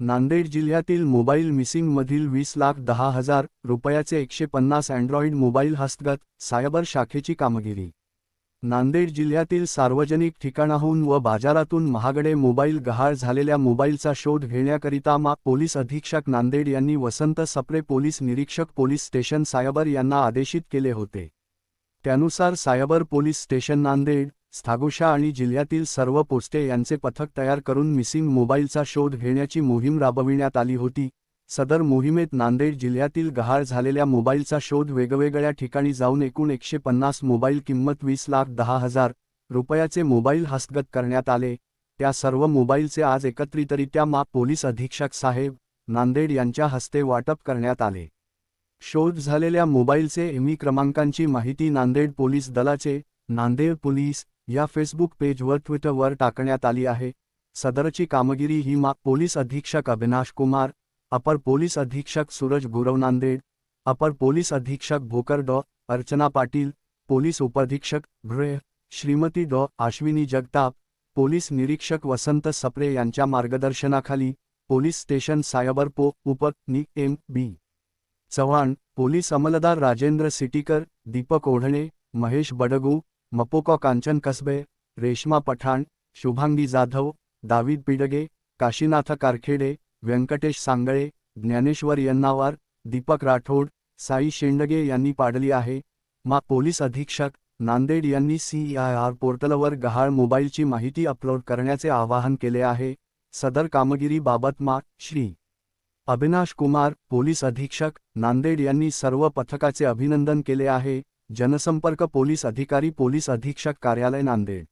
नांदेड जिल्ह्यातील मोबाईल मिसिंगमधील वीस लाख दहा हजार रुपयाचे एकशे पन्नास अँड्रॉइड मोबाईल हस्तगत सायबर शाखेची कामगिरी. नांदेड जिल्ह्यातील सार्वजनिक ठिकाणाहून व बाजारातून महागडे मोबाईल गहाळ झालेल्या मोबाईलचा शोध घेण्याकरिता मा पोलीस अधीक्षक नांदेड यांनी वसंत सप्रे पोलीस निरीक्षक पोलीस स्टेशन सायबर यांना आदेशित केले होते. त्यानुसार सायबर पोलीस स्टेशन नांदेड स्थागोशा आणि जिल्ह्यातील सर्व पोस्टे यांचे पथक तयार करून मिसिंग मोबाईलचा शोध घेण्याची मोहीम राबविण्यात आली होती. सदर मोहिमेत नांदेड जिल्ह्यातील गहाळ झालेल्या मोबाईलचा शोध वेगवेगळ्या ठिकाणी जाऊन एकूण एकशे पन्नास मोबाईल किंमत वीस लाख दहा हजार रुपयाचे मोबाईल हस्तगत करण्यात आले. त्या सर्व मोबाईलचे आज एकत्रितरित्या मा पोलीस अधीक्षक साहेब नांदेड यांच्या हस्ते वाटप करण्यात आले. शोध झालेल्या मोबाईलचे एमी क्रमांकांची माहिती नांदेड पोलीस दलाचे नांदेड पोलीस या फेसबुक पेजवर ट्विटरवर टाकण्यात आली आहे. सदरची कामगिरी ही मा पोलीस अधीक्षक अविनाश कुमार अपर पोलीस अधीक्षक सूरज गुरव नांदेड अपर पोलीस अधीक्षक भोकर डॉ अर्चना पाटील पोलीस उपअधीक्षक भृह श्रीमती डॉ आश्विनी जगताप पोलीस निरीक्षक वसंत सप्रे यांच्या मार्गदर्शनाखाली पोलीस स्टेशन सायबर पो उप नि एम बी. चव्हाण पोलीस अंमलदार राजेंद्र सिटीकर दीपक ओढणे महेश बडगू मपोकॉ कांचन कसबे रेश्मा पठाण शुभांगी जाधव दावीद पिडगे काशीनाथ कारखेडे व्यंकटेश सांगळे ज्ञानेश्वर यन्नावार दीपक राठोड साई शेंडगे यांनी पाडली आहे. मा पोलीस अधीक्षक नांदेड यांनी सीआयआर पोर्टलवर गहाळ मोबाईलची माहिती अपलोड करण्याचे आवाहन केले आहे. सदर कामगिरीबाबत मा. श्री. अविनाश कुमार पोलीस अधीक्षक नांदेड यांनी सर्व पथकाचे अभिनंदन केले आहे. जनसंपर्क पोलीस अधिकारी पोलीस अधीक्षक कार्यालय नांदेड.